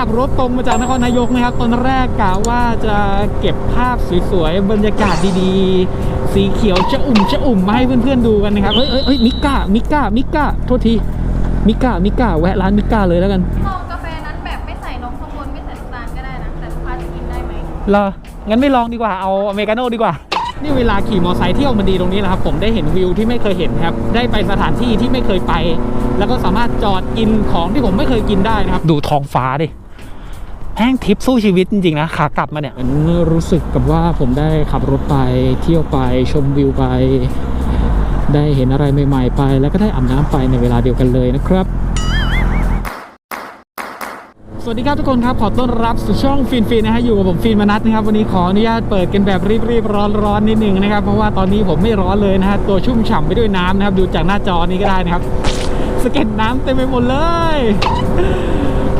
ขับรถตรงมาจากนครนายกนะครับ ตอนแรกกะว่าจะเก็บภาพสวยๆ บรรยากาศดีๆ สีเขียวจะอุ่มจะอุ่มมาให้เพื่อนๆดูกันนะครับเฮ้ยเฮ้ยเฮ้ยมิก้า มิก้า มิก้า โทษที มิก้า มิก้า แวะร้านมิก้าเลยแล้วกันลองกาแฟนั้นแบบไม่ใส่นมข้างบนไม่ใส่น้ำตาลก็ได้นะ แต่ลูกค้าจะกินได้ไหมเหรอ งั้นไม่ลองดีกว่า เอาอเมริกาโน่ดีกว่านี่เวลาขี่มอเตอร์ไซค์เที่ยวมันดีตรงนี้แหละครับ ผมได้เห็นวิวที่ไม่เคยเห็นครับ ได้ไปสถานที่ที่ไม่เคยไป แล้วก็สามารถจอดกินของที่ผมไม่เคยกินได้นะครับ ดูท้องฟ้าดิ แห้งทิปสู้ชีวิตจริงๆนะขากลับมาเนี่ยรู้สึกกับว่าผมได้ขับรถไปเที่ยวไปชมวิวไป ได้เห็นอะไรใหม่ๆไป แล้วก็ได้อาบน้ำไปในเวลาเดียวกันเลยนะครับสวัสดีครับทุกคนครับ ขอต้อนรับสู่ช่องฟินฟินนะฮะอยู่กับผมฟินมานัทนะครับ วันนี้ขออนุญาตเปิดกันแบบรีบๆร้อนๆนิดนึงนะครับ เพราะว่าตอนนี้ผมไม่ร้อนเลยนะฮะตัวชุ่มฉ่ำไปด้วยน้ำนะครับ ดูจากหน้าจอนี้ก็ได้นะครับ สเก็ดน้ำเต็มไปหมดเลย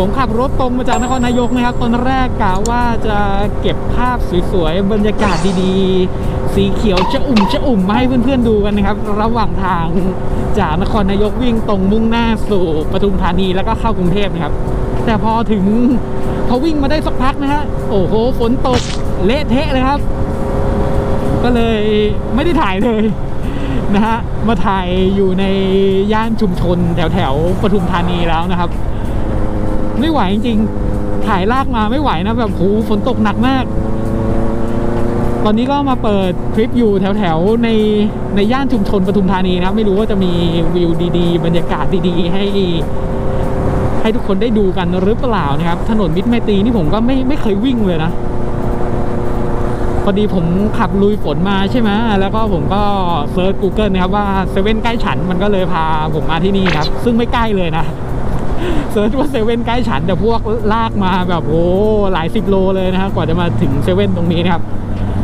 ผมขับรถตรงมาจากนครนายกนะครับ ตอนแรกกะว่าจะเก็บภาพสวยๆ บรรยากาศดีๆ สีเขียวจะอุ่มจะอุ่มมาให้เพื่อนๆดูกันนะครับ ระหว่างทางจากนครนายกวิ่งตรงมุ่งหน้าสู่ปทุมธานีแล้วก็เข้ากรุงเทพนะครับ แต่พอถึงพอวิ่งมาได้สักพักนะฮะ โอ้โห ฝนตกเละเทะเลยครับ ก็เลยไม่ได้ถ่ายเลยนะฮะ มาถ่ายอยู่ในย่านชุมชนแถวแถวปทุมธานีแล้วนะครับ ไม่ไหวจริงๆถ่ายลากมาไม่ไหวนะแบบโหฝนตกหนักมาก ตอนนี้ก็มาเปิดคลิปอยู่แถวๆในในย่านชุมชนปทุมธานีนะไม่รู้ว่าจะมีวิวดีๆ บรรยากาศดีๆ ให้ให้ทุกคนได้ดูกันหรือเปล่านะครับ ถนนมิตรไมตรีนี่ผมก็ไม่ไม่เคยวิ่งเลยนะพอดีผมขับลุยฝนมาใช่ไหมแล้วก็ผมก็เซิร์ช Google นะครับว่าเซเว่นใกล้ฉันมันก็เลยพาผมมาที่นี่ครับ ซึ่งไม่ใกล้เลยนะ เซิร์ชว่าเซเว่นใกล้ฉันแต่พวกลากมาแบบโอ้หลายสิบโลเลยนะครับกว่าจะมาถึงเซเว่นตรงนี้นะครับ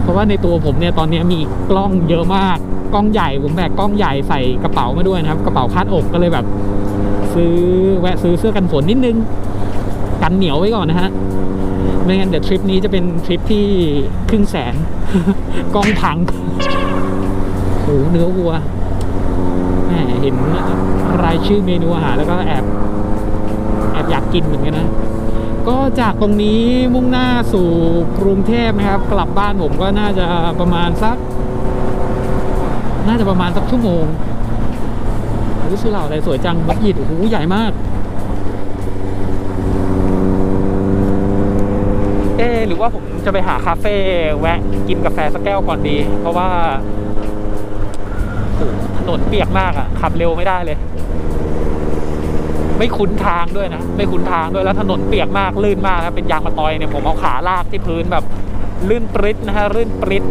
เพราะว่าในตัวผมเนี่ยตอนนี้มีกล้องเยอะมากกล้องใหญ่ผมแบกกล้องใหญ่ใส่กระเป๋ามาด้วยนะครับ กระเป๋าคาดอกก็เลยแบบ ซื้อแวะซื้อเสื้อกันฝนนิดนึงกันเหนียวไว้ก่อนนะฮะไม่งั้นเดี๋ยวทริปนี้จะเป็นทริปที่ครึ่งแสนกล้องพังโอ้เนื้อวัวแหมเห็นรายชื่อเมนูอาหารแล้วก็แอบ อยากกินเหมือนกันนะ ก็จากตรงนี้มุ่งหน้าสู่กรุงเทพนะครับ กลับบ้านผมก็น่าจะประมาณสัก น่าจะประมาณสักชั่วโมงรู้สึกเหล่าอะไรสวยจังมัดยิดโอ้โหใหญ่มากเอหรือว่าผมจะไปหาคาเฟ่แวะกินกาแฟสักแก้วก่อนดี เพราะว่าถนนเปียกมากอะ่ะ ขับเร็วไม่ได้เลย ไม่คุ้นทางด้วยนะ ไม่คุ้นทางด้วยแล้วถนนเปียกมากลื่นมากครับเป็นยางมะตอยเนี่ยผมเอาขาลากที่พื้นแบบลื่นปริ๊ดนะฮะลื่นปริ๊ด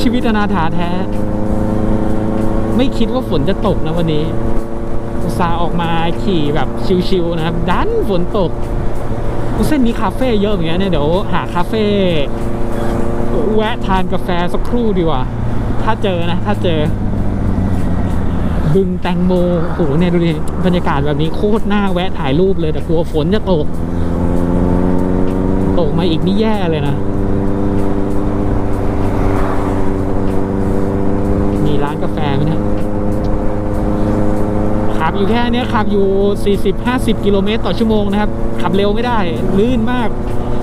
ชีวิตอนาถาแท้ ไม่คิดว่าฝนจะตกนะวันนี้อุตส่าห์ออกมาขี่แบบชิวๆนะครับ ดันฝนตกเส้นนี้คาเฟ่เยอะอย่างเงี้ยเนี่ยเดี๋ยวหาคาเฟ่แวะทานกาแฟสักครู่ดีกว่า ถ้าเจอนะ ถ้าเจอ บึงแตงโมโอ้โหเนี่ยดูดิบรรยากาศแบบนี้โคตรน่าแวะถ่ายรูปเลยแต่กลัวฝนจะตก ตกมาอีกนี่แย่เลยนะมีร้านกาแฟไหมเนี่ยขับอยู่แค่เนี้ยขับอยู่ 40-50 กิโลเมตรต่อชั่วโมงนะครับ ขับเร็วไม่ได้ ลื่นมาก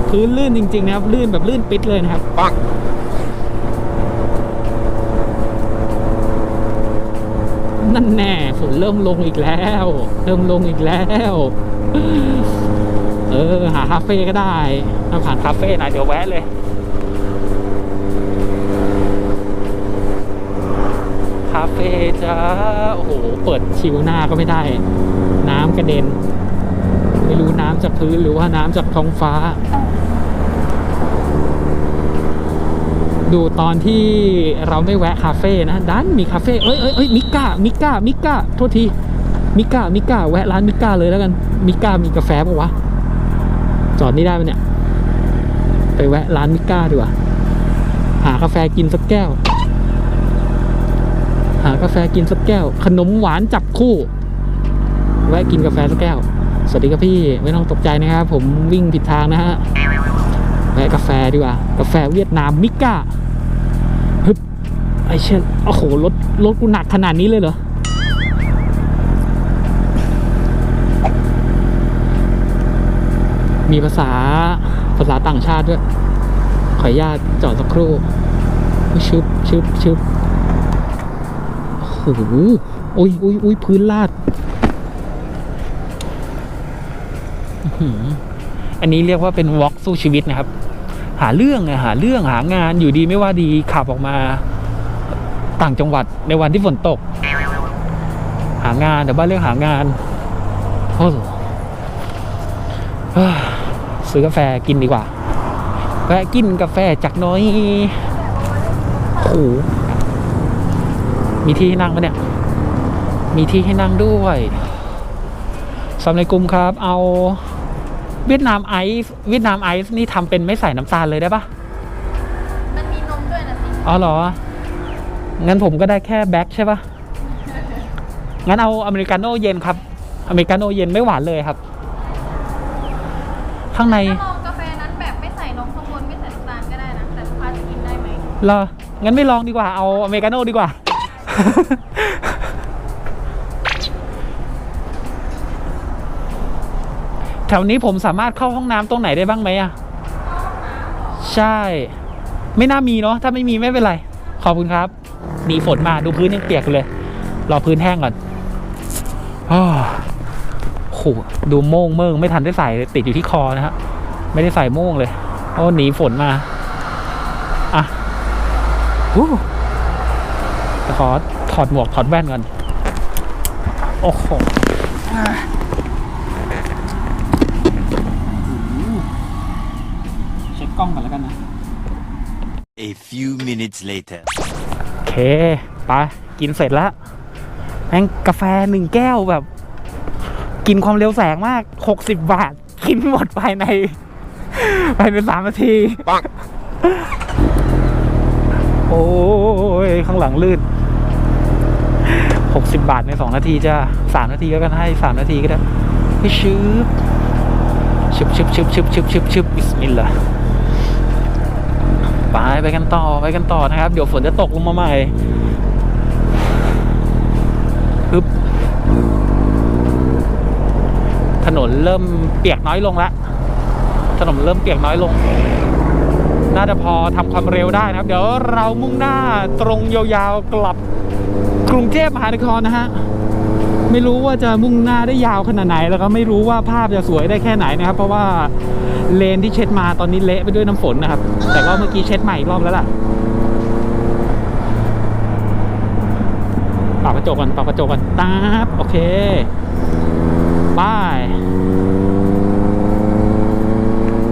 พื้นลื่นจริง ๆ นะครับ ลื่นแบบลื่นปิดเลยนะครับปัง เริ่มลงอีกแล้ว เริ่มลงอีกแล้ว เออ หาคาเฟ่ก็ได้ถ้าผ่านคาเฟ่หน่อยเดี๋ยวแวะเลยคาเฟ่จ้าโอ้โห เปิดชิวหน้าก็ไม่ได้ น้ำกระเด็น ไม่รู้น้ำจากพื้นหรือว่าน้ำจากท้องฟ้า ดูตอนที่เราไม่แวะคาเฟ่นะดันมีคาเฟ่เอ้ยเอ้ยเอ้ยมิก้ามิก้ามิก้าโทษทีมิก้ามิก้าแวะร้านมิก้าเลยแล้วกันมิก้ามีกาแฟปะวะจอดนี่ได้ไหมเนี่ย ไปแวะร้านมิก้าดีกว่าหากาแฟกินสักแก้ว หากาแฟกินสักแก้ว ขนมหวานจับคู่ แวะกินกาแฟสักแก้ว สวัสดีครับพี่ไม่ต้องตกใจนะครับผมวิ่งผิดทางนะฮะแวะกาแฟดีกว่า กาแฟเวียดนามมิก้า ไอเช่นโอ้โหรถรถกูหนักขนาดนี้เลยเหรอมีภาษาภาษาต่างชาติด้วย ขออนุญาตจอดสักครู่ชึบชึบชึบโอ้โหอุ้ยอุ้ยอุ้ยพื้นลาด อันนี้เรียกว่าเป็นวอล์กสู้ชีวิตนะครับ หาเรื่องอะหาเรื่องหางานอยู่ดีไม่ว่าดีขับออกมา ต่างจังหวัดในวันที่ฝนตก หางานแต่บ้านเรื่องหางานโอ้โหเฮ้ยซื้อกาแฟกินดีกว่าแวะกินกาแฟจากน้อยโอ้โหมีที่ให้นั่งปะเนี่ย มีที่ให้นั่งด้วยสำหรับในกลุ่มครับ เอาเวียดนามไอซ์เวียดนามไอซ์นี่ทำเป็นไม่ใส่น้ำตาลเลยได้ปะมันมีนมด้วยนะสิอ๋อเหรอ งั้นผมก็ได้แค่แบ็คใช่ปะงั้นเอาอเมริกาโน่เย็นครับ อเมริกาโน่เย็นไม่หวานเลยครับ ข้างในถ้าลองกาแฟนั้นแบบไม่ใส่นมข้างบนไม่ใส่น้ำตาลก็ได้นะ แต่ลูกค้าจะกินได้ไหมเหรองั้นไม่ลองดีกว่า เอาอเมริกาโน่ดีกว่า แถวนี้ผมสามารถเข้าห้องน้ำตรงไหนได้บ้างไหมอะใช่ ไม่น่ามีเนาะ ถ้าไม่มีไม่เป็นไร ขอบคุณครับ หนีฝนมาดูพื้นยังเปียกอยู่เลย รอพื้นแห้งก่อนอ้าวโหดูโม่งเมืงไม่ทันได้ใส่เลยติดอยู่ที่คอนะฮะไม่ได้ใส่โม่งเลยโอ้หนีฝนมาอะฮู้ขอถอดหมวกถอดแว่นก่อนโอ้โหอะเช็คกล้องก่อนแล้วกันนะ A few minutes later. โอเคไปกินเสร็จแล้วแม่งกาแฟหนึ่งแก้วแบบ กินความเร็วแสงมากหกสิบบาท กินหมดภายในภายในสามนาทีโอ้ยข้างหลังลื่นหกสิบบาทในสองนาทีจะสามนาทีก็กันให้สามนาทีก็ได้ไปชืบชึบชึบชึบชึบชึบชึบชึบบิสมิลลาห์ ไปไปกันต่อไปกันต่อนะครับ เดี๋ยวฝนจะตกลงมาใหม่ฮึบถนนเริ่มเปียกน้อยลงแล้วถนนเริ่มเปียกน้อยลง น่าจะพอทำความเร็วได้นะครับ เดี๋ยวเรามุ่งหน้าตรงยาวๆกลับกรุงเทพมหานครนะฮะไม่รู้ว่าจะมุ่งหน้าได้ยาวขนาดไหน แล้วก็ไม่รู้ว่าภาพจะสวยได้แค่ไหนนะครับ เพราะว่า เลนที่เช็ดมาตอนนี้เละไปด้วยน้ำฝนนะครับ แต่ก็เมื่อกี้เช็ดใหม่อีกรอบแล้วล่ะปรับกระจกก่อนปรับกระจกก่อนตาบโอเคบาย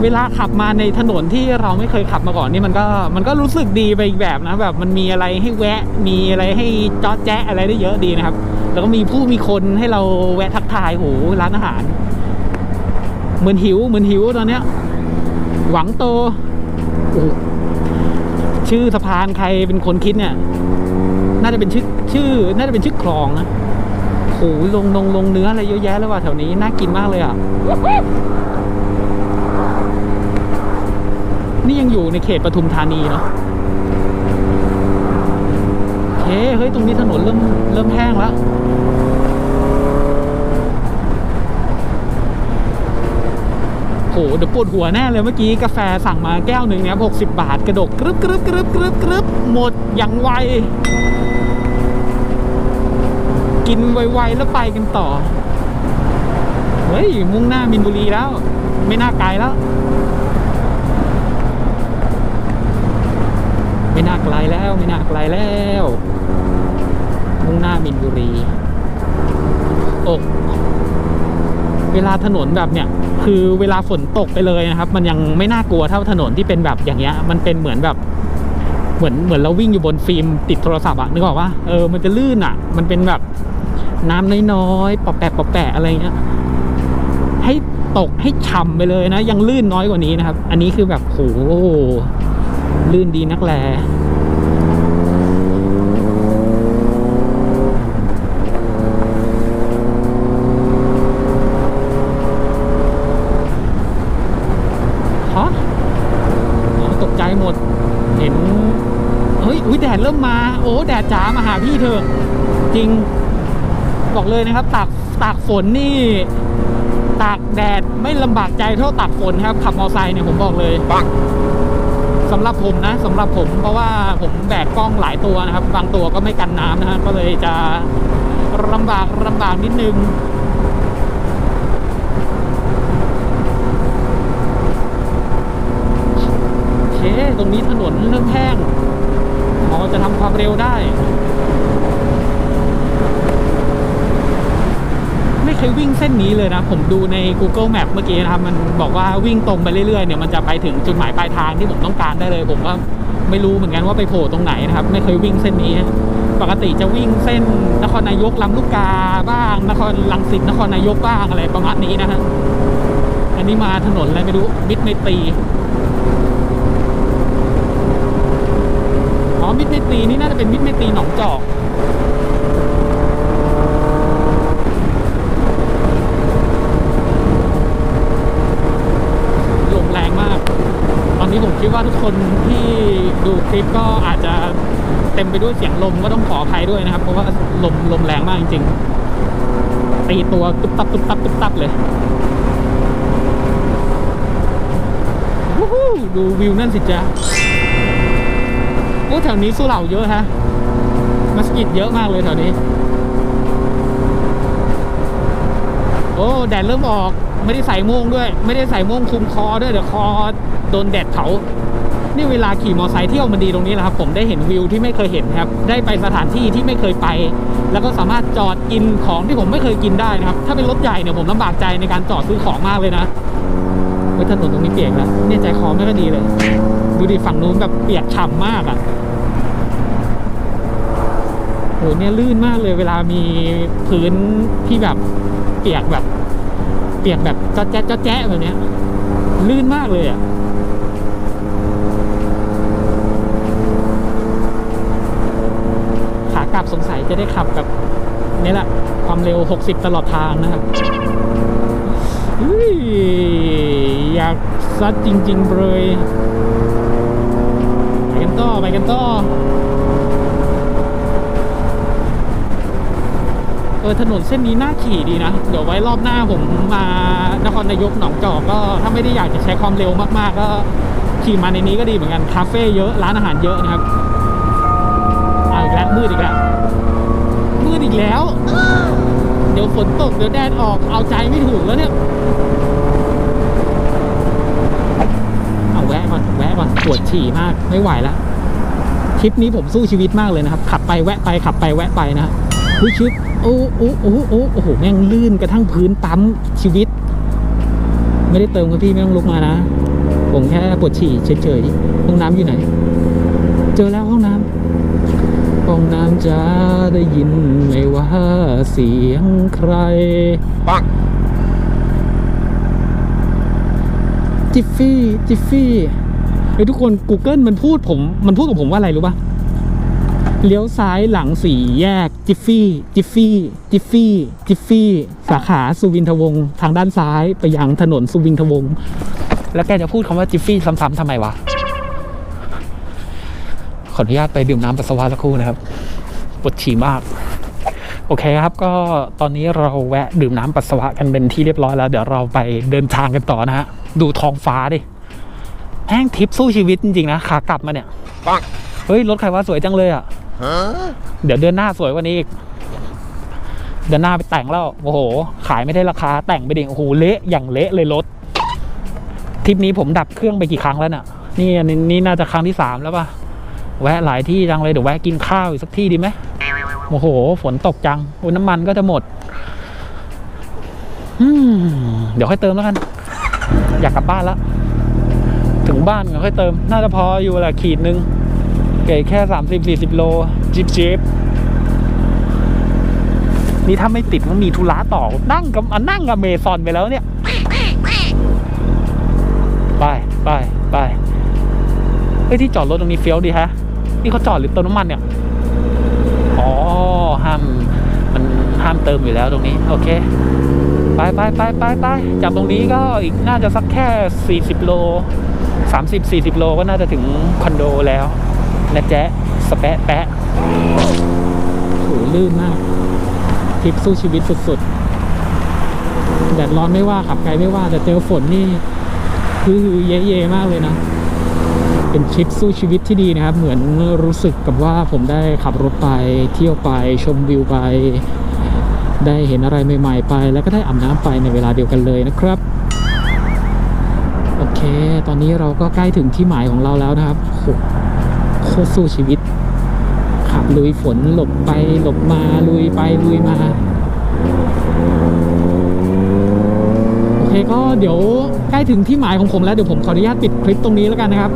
เวลาขับมาในถนนที่เราไม่เคยขับมาก่อนนี่มันก็มันก็รู้สึกดีไปอีกแบบนะแบบมันมีอะไรให้แวะ มีอะไรให้จอดแจ๊ะอะไรได้เยอะดีนะครับ แล้วก็มีผู้มีคนให้เราแวะทักทายโหร้านอาหาร เหมือนหิวเหมือนหิวตอนเนี้ย หวังโตชื่อสะพานใครเป็นคนคิดเนี่ย น่าจะเป็นชื่อชื่อ น่าจะเป็นชื่อคลองนะโอ้โหลงลงลงเนื้ออะไรเยอะแยะเลยว่ะแถวนี้น่ากินมากเลยอะนี่ยังอยู่ในเขตปทุมธานีเนาะโอเคเฮ้ยตรงนี้ถนนเริ่มเริ่มแห้งแล้ว โหเดี๋ยวปวดหัวแน่เลยเมื่อกี้กาแฟสั่งมาแก้วหนึ่งเนี่ยหกสิบาทกระดกกรึบกรึบกรึบกรึบกรึบหมดอย่างไว กินไวๆแล้วไปกันต่อ เฮ้ย มุ่งหน้ามินบุรีแล้ว ไม่น่าไกลแล้ว ไม่น่าไกลแล้ว ไม่น่าไกลแล้ว มุ่งหน้ามินบุรีโอก เวลาถนนแบบเนี้ยคือเวลาฝนตกไปเลยนะครับ มันยังไม่น่ากลัวเท่าถนนที่เป็นแบบอย่างเงี้ย มันเป็นเหมือนแบบเหมือนเหมือนเราวิ่งอยู่บนฟิล์มติดโทรศัพท์อะนึกออกปะเออมันจะลื่นอะมันเป็นแบบน้ำน้อยๆปะแปะปะแปะอะไรเงี้ยให้ตกให้ฉ่ำไปเลยนะ ยังลื่นน้อยกว่านี้นะครับ อันนี้คือแบบโหลื่นดีนักแล นะครับตากตากฝนนี่ตากแดดไม่ลำบากใจเท่าตากฝนครับ ขับมอเตอร์ไซค์เนี่ยผมบอกเลยปังสำหรับผมนะสำหรับผมเพราะว่าผมแบกกล้องหลายตัวนะครับ บางตัวก็ไม่กันน้ำนะฮะก็เลยจะลำบากลำบากนิดนึงโอเคตรงนี้ถนนเริ่มแห้งพอจะทำความเร็วได้ ไม่เคยวิ่งเส้นนี้เลยนะ ผมดูใน Google Map เมื่อกี้นะครับมันบอกว่าวิ่งตรงไปเรื่อยๆเนี่ยมันจะไปถึงจุดหมายปลายทางที่ผมต้องการได้เลย ผมก็ไม่รู้เหมือนกันว่าไปโผล่ตรงไหนนะครับ ไม่เคยวิ่งเส้นนี้ ปกติจะวิ่งเส้นนครนายกลำลูกกาบ้าง นครลังสิตนครนายกบ้างอะไรประมาณนี้นะฮะอันนี้มาถนนอะไรไม่รู้มิดไมตีอ๋อมิดไมตีนี่น่าจะเป็นมิดไมตีหนองจอก ลมแรงมาก ตอนนี้ ผมคิดว่าทุกคนที่ดูคลิปก็อาจจะเต็มไปด้วยเสียงลมก็ต้องขออภัยด้วยนะครับ เพราะว่าลมลมแรงมากจริงๆ ตีตัวตุ๊บตับตุ๊บตับตุ๊บตับเลยวู้ฮู้ดูวิวนั่นสิจ๊ะโอ้แถวนี้สุเหร่าเยอะฮะ มัสยิดเยอะมากเลยแถวนี้ โอ้แดดเริ่มออกไม่ได้ใส่ม่งด้วย ไม่ได้ใส่ม่งคุมคอด้วยเดี๋ยวคอ โดนแดดเผานี่เวลาขี่มอเตอร์ไซค์เที่ยวมันดีตรงนี้แหละครับ ผมได้เห็นวิวที่ไม่เคยเห็นครับ ได้ไปสถานที่ที่ไม่เคยไป แล้วก็สามารถจอดกินของที่ผมไม่เคยกินได้นะครับ ถ้าเป็นรถใหญ่เนี่ยผมลำบากใจในการจอดซื้อของมากเลยนะเฮ้ยถนนตรงนี้เปียกแล้วเนี่ยใจคอไม่ค่อยดีเลย ดูดิฝั่งนู้นแบบเปียกฉ่ำมากอะ่ะโหเนี่ยลื่นมากเลยเวลามีพื้นที่แบบเปียกแบบ เปียกแบบจ๊อดแจ๊ะจ๊อดแจ๊ะแบบเนี้ยลื่นมากเลยอะ่ จะได้ขับกับนี่แหละ ความเร็ว 60 ตลอดทางนะครับอยอยากซัดจริง ๆ เลยไปกันต่อไปกันต่อเออถนนเส้นนี้น่าขี่ดีนะ เดี๋ยวไว้รอบหน้าผมมานครนายกหนองจอกก็ ถ้าไม่ได้อยากจะใช้ความเร็วมากๆ ก็ขี่มาในนี้ก็ดีเหมือนกัน คาเฟ่เยอะ ร้านอาหารเยอะนะครับ เอาอีกแล้วมืดอีกแล้ว มืดอีกแล้ว เดี๋ยวฝนตก เดี๋ยวแดดออก เอาใจไม่ถูกแล้วเนี่ย เอาแวะก่อนแวะก่อนปวดฉี่มากไม่ไหวแล้วทริปนี้ผมสู้ชีวิตมากเลยนะครับ ขับไปแวะไปขับไปแวะไปนะฮะวิชิปโอ้โอ้โอ้โอ้โอ้โหแม่งลื่นกระทั่งพื้นปั๊มชีวิต ไม่ได้เติมครับพี่ไม่ต้องลุกมานะ ผมแค่ปวดฉี่เฉยๆห้องน้ำอยู่ไหน เจอแล้วห้องน้ำ ห้องน้ำจะได้ยินไหมว่าเสียงใคร ปังจิฟฟี่จิฟฟี่เฮ้ยทุกคน Google มันพูดผม มันพูดกับผมว่าอะไรรู้ปะเลี้ยวซ้ายหลังสี่แยกจิฟฟี่ จิฟฟี่ จิฟฟี่ จิฟฟี่ สาขาสุวินทวงศ์ทางด้านซ้ายไปยังถนนสุวินทวงศ์แล้วแกจะพูดคำว่าจิฟฟี่ซ้ำๆทำไมวะข ออนุญาตไปดื่มน้ำปัสสาวะสักครู่นะครับปวดฉี่มาก โอเคครับก็ตอนนี้เราแวะดื่มน้ำปัสสาวะกันเป็นที่เรียบร้อยแล้ว เดี๋ยวเราไปเดินทางกันต่อนะฮะดูท้องฟ้าดิแม่งทริปสู้ชีวิตจริงๆนะขากลับมาเนี่ยปังเฮ้ยรถใครว่าสวยจังเลยอะฮะเดี๋ยวเดือนหน้าสวยกว่านี้อีกเดือนหน้าไปแต่งแล้วโอ้โห ขายไม่ได้ราคาแต่งไปดิโอ้โหเละอย่างเละเลยรถทริปนี้ผมดับเครื่องไปกี่ครั้งแล้วน่ะนี่อันนี้นี่น่าจะครั้งที่สามแล้วป่ะ แวะหลายที่จังเลยเดี๋ยวแวะกินข้าวอีกสักที่ดีไหมโอ้โห ฝนตกจังโอ้น้ำมันก็จะหมดอืมเดี๋ยวค่อยเติมแล้วกัน อยากกลับบ้านแล้ว ถึงบ้านก็ค่อยเติม น่าจะพออยู่แหละขีดนึง เก๋แค่สามสิบสี่สิบโลจิบจิบนี่ถ้าไม่ติดมันมีธุระต่อ นั่งกับอะนั่งกับเมซอนไปแล้วเนี่ย ไปไปไปเฮ้ยที่จอดรถตรงนี้เฟี้ยวดีฮะ นี่เขาจอดหรือเติมน้ำมันเนี่ย อ๋อ ห้าม มันห้ามเติมอยู่แล้วตรงนี้ โอเค ไปไปไปไปไปจากตรงนี้ก็อีกน่าจะสักแค่ 40 โล 30 40 โลก็น่าจะถึงคอนโดแล้วนะแจ๊ะสแปะแปะโหลื่นมากทริปสู้ชีวิตสุดๆแดดร้อนไม่ว่าขับไกลไม่ว่าแต่เจอฝนนี่คือเย่ๆมากเลยนะ เป็นทริปสู้ชีวิตที่ดีนะครับ เหมือนรู้สึกกับว่าผมได้ขับรถไปเที่ยวไปชมวิวไป ได้เห็นอะไรใหม่ๆไป แล้วก็ได้อาบน้ำไปในเวลาเดียวกันเลยนะครับ โอเค ตอนนี้เราก็ใกล้ถึงที่หมายของเราแล้วนะครับโหโคตรสู้ชีวิต ขับลุยฝนหลบไปหลบมาลุยไปลุยมาโอเคก็เดี๋ยวใกล้ถึงที่หมายของผมแล้วเดี๋ยวผมขออนุญาตปิดคลิปตรงนี้แล้วกันนะครับ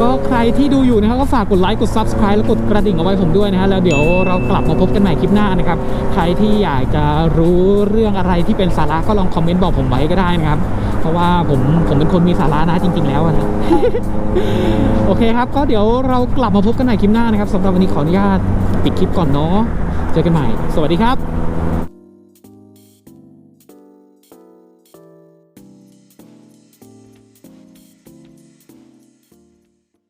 ก็ใครที่ดูอยู่นะครับก็ฝากกดไลค์กด Subscribe แล้วกดกระดิ่งเอาไว้ผมด้วยนะฮะแล้วเดี๋ยวเรากลับมาพบกันใหม่คลิปหน้านะครับ ใครที่อยากจะรู้เรื่องอะไรที่เป็นสาระก็ลองคอมเมนต์บอกผมไว้ก็ได้นะครับ เพราะว่าผมผมเป็นคนมีสาระนะจริง ๆ แล้วนะโอเคครับ ก็เดี๋ยวเรากลับมาพบกันใหม่คลิปหน้านะครับสำหรับวันนี้ขออนุญาตปิดคลิปก่อนเนาะเจอกันใหม่ สวัสดีครับ